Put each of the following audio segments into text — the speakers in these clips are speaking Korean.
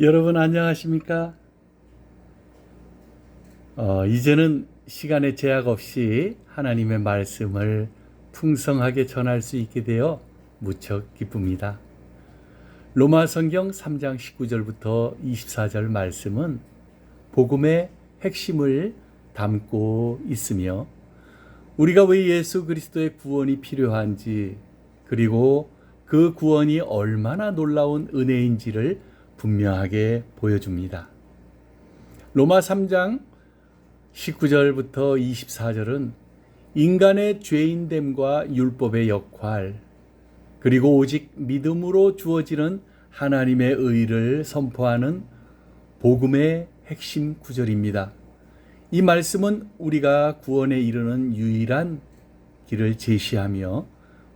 여러분 안녕하십니까? 어, 이제는 시간의 제약 없이 하나님의 말씀을 풍성하게 전할 수 있게 되어 무척 기쁩니다. 로마 성경 3장 19절부터 24절 말씀은 복음의 핵심을 담고 있으며 우리가 왜 예수 그리스도의 구원이 필요한지 그리고 그 구원이 얼마나 놀라운 은혜인지를 분명하게 보여줍니다. 로마 3장 19절부터 24절은 인간의 죄인됨과 율법의 역할, 그리고 오직 믿음으로 주어지는 하나님의 의를 선포하는 복음의 핵심 구절입니다. 이 말씀은 우리가 구원에 이르는 유일한 길을 제시하며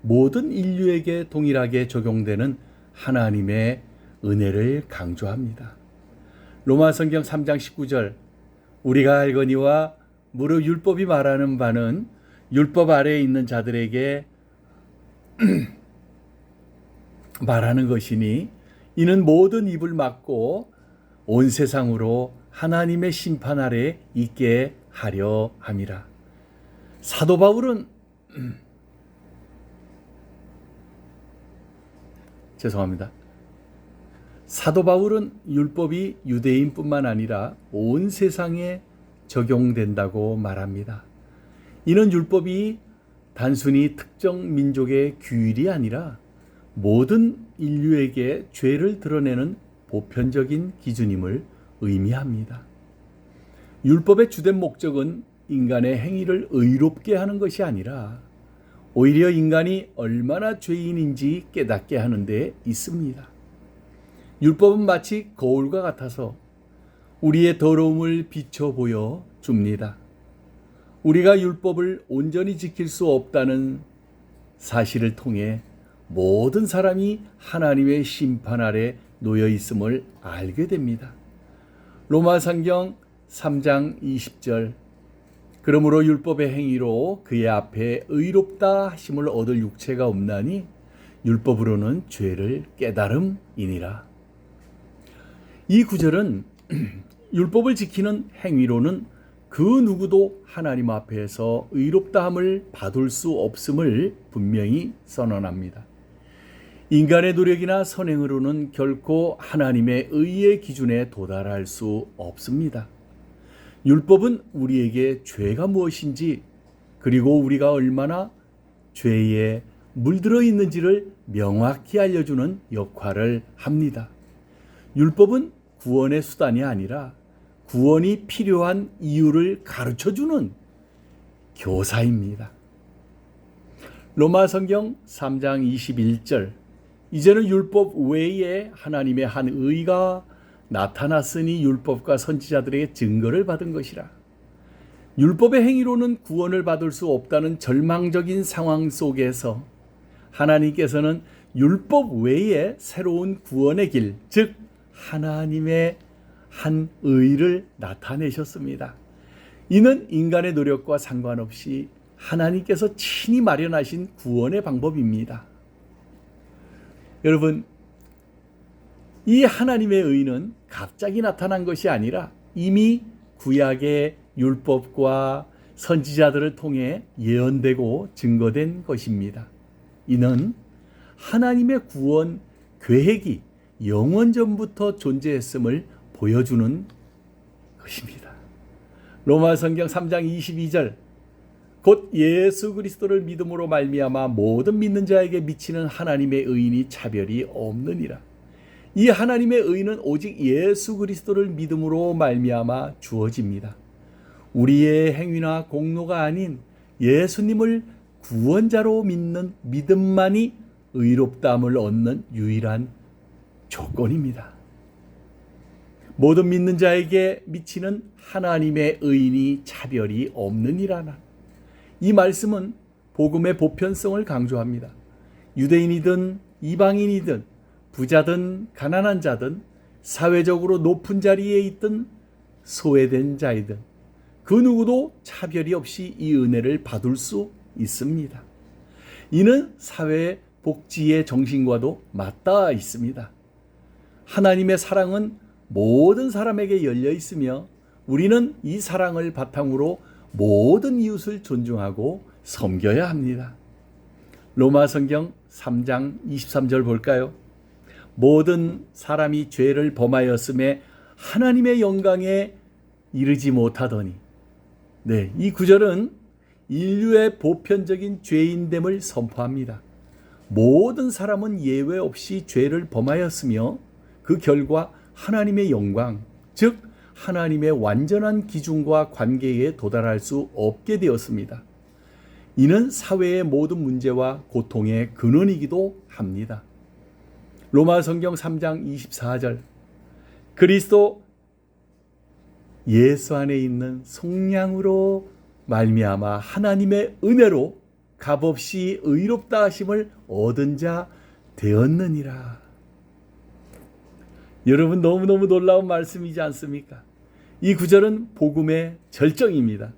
모든 인류에게 동일하게 적용되는 하나님의 은혜를 강조합니다. 로마 성경 3장 19절 우리가 알거니와 무릇 율법이 말하는 바는 율법 아래에 있는 자들에게 말하는 것이니 이는 모든 입을 막고 온 세상으로 하나님의 심판 아래 있게 하려 함이라. 사도 바울은 죄송합니다. 사도 바울은 율법이 유대인뿐만 아니라 온 세상에 적용된다고 말합니다. 이는 율법이 단순히 특정 민족의 규율이 아니라 모든 인류에게 죄를 드러내는 보편적인 기준임을 의미합니다. 율법의 주된 목적은 인간의 행위를 의롭게 하는 것이 아니라 오히려 인간이 얼마나 죄인인지 깨닫게 하는 데 있습니다. 율법은 마치 거울과 같아서 우리의 더러움을 비춰 보여 줍니다. 우리가 율법을 온전히 지킬 수 없다는 사실을 통해 모든 사람이 하나님의 심판 아래 놓여 있음을 알게 됩니다. 로마 상경 3장 20절 그러므로 율법의 행위로 그의 앞에 의롭다 하심을 얻을 육체가 없나니 율법으로는 죄를 깨달음이니라. 이 구절은 율법을 지키는 행위로는 그 누구도 하나님 앞에서 의롭다함을 받을 수 없음을 분명히 선언합니다. 인간의 노력이나 선행으로는 결코 하나님의 의의 기준에 도달할 수 없습니다. 율법은 우리에게 죄가 무엇인지 그리고 우리가 얼마나 죄에 물들어 있는지를 명확히 알려주는 역할을 합니다. 율법은 구원의 수단이 아니라 구원이 필요한 이유를 가르쳐 주는 교사입니다. 로마 성경 3장 21절 이제는 율법 외에 하나님의 한 의가 나타났으니 율법과 선지자들에게 증거를 받은 것이라. 율법의 행위로는 구원을 받을 수 없다는 절망적인 상황 속에서 하나님께서는 율법 외에 새로운 구원의 길, 즉 하나님의 한 의를 나타내셨습니다. 이는 인간의 노력과 상관없이 하나님께서 친히 마련하신 구원의 방법입니다. 여러분, 이 하나님의 의는 갑자기 나타난 것이 아니라 이미 구약의 율법과 선지자들을 통해 예언되고 증거된 것입니다. 이는 하나님의 구원 계획이 영원전부터 존재했음을 보여주는 것입니다. 로마 성경 3장 22절 곧 예수 그리스도를 믿음으로 말미암아 모든 믿는 자에게 미치는 하나님의 의인이 차별이 없느니라. 이 하나님의 의는 오직 예수 그리스도를 믿음으로 말미암아 주어집니다. 우리의 행위나 공로가 아닌 예수님을 구원자로 믿는 믿음만이 의롭다함을 얻는 유일한 조건입니다. 모든 믿는 자에게 미치는 하나님의 의인이 차별이 없느니라나. 이 말씀은 복음의 보편성을 강조합니다. 유대인이든 이방인이든 부자든 가난한 자든 사회적으로 높은 자리에 있든 소외된 자이든 그 누구도 차별이 없이 이 은혜를 받을 수 있습니다. 이는 사회 복지의 정신과도 맞닿아 있습니다. 하나님의 사랑은 모든 사람에게 열려 있으며 우리는 이 사랑을 바탕으로 모든 이웃을 존중하고 섬겨야 합니다. 로마 성경 3장 23절 볼까요? 모든 사람이 죄를 범하였음에 하나님의 영광에 이르지 못하더니 네, 이 구절은 인류의 보편적인 죄인됨을 선포합니다. 모든 사람은 예외 없이 죄를 범하였으며 그 결과 하나님의 영광, 즉 하나님의 완전한 기준과 관계에 도달할 수 없게 되었습니다. 이는 사회의 모든 문제와 고통의 근원이기도 합니다. 로마 성경 3장 24절 그리스도 예수 안에 있는 속량으로 말미암아 하나님의 은혜로 값없이 의롭다 하심을 얻은 자 되었느니라. 여러분 너무너무 놀라운 말씀이지 않습니까? 이 구절은 복음의 절정입니다.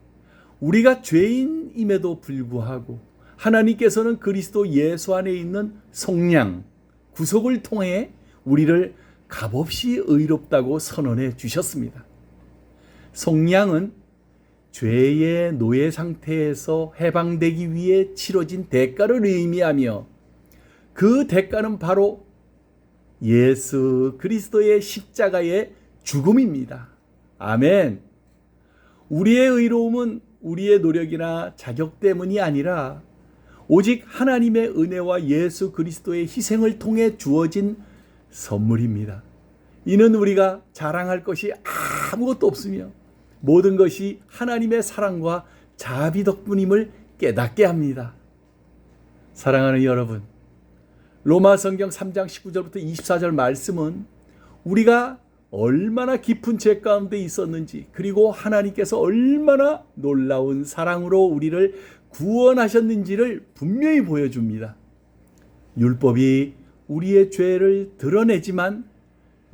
우리가 죄인임에도 불구하고 하나님께서는 그리스도 예수 안에 있는 속량, 구속을 통해 우리를 값없이 의롭다고 선언해 주셨습니다. 속량은 죄의 노예 상태에서 해방되기 위해 치러진 대가를 의미하며 그 대가는 바로 예수 그리스도의 십자가의 죽음입니다. 아멘. 우리의 의로움은 우리의 노력이나 자격 때문이 아니라 오직 하나님의 은혜와 예수 그리스도의 희생을 통해 주어진 선물입니다. 이는 우리가 자랑할 것이 아무것도 없으며 모든 것이 하나님의 사랑과 자비 덕분임을 깨닫게 합니다. 사랑하는 여러분, 로마 성경 3장 19절부터 24절 말씀은 우리가 얼마나 깊은 죄 가운데 있었는지 그리고 하나님께서 얼마나 놀라운 사랑으로 우리를 구원하셨는지를 분명히 보여줍니다. 율법이 우리의 죄를 드러내지만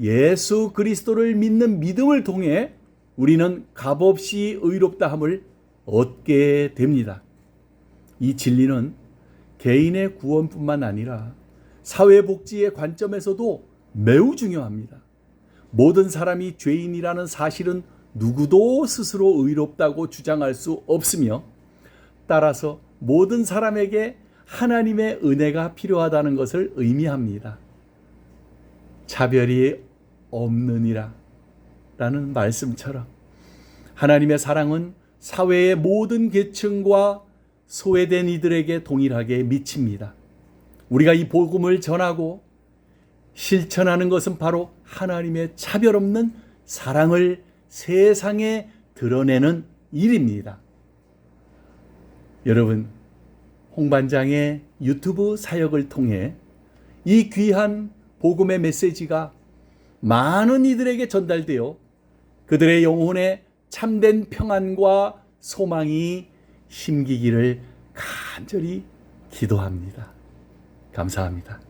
예수 그리스도를 믿는 믿음을 통해 우리는 값없이 의롭다함을 얻게 됩니다. 이 진리는 개인의 구원뿐만 아니라 사회복지의 관점에서도 매우 중요합니다. 모든 사람이 죄인이라는 사실은 누구도 스스로 의롭다고 주장할 수 없으며 따라서 모든 사람에게 하나님의 은혜가 필요하다는 것을 의미합니다. 차별이 없느니라 라는 말씀처럼 하나님의 사랑은 사회의 모든 계층과 소외된 이들에게 동일하게 미칩니다. 우리가 이 복음을 전하고 실천하는 것은 바로 하나님의 차별 없는 사랑을 세상에 드러내는 일입니다. 여러분, 홍반장의 유튜브 사역을 통해 이 귀한 복음의 메시지가 많은 이들에게 전달되어 그들의 영혼에 참된 평안과 소망이 심기기를 간절히 기도합니다. 감사합니다.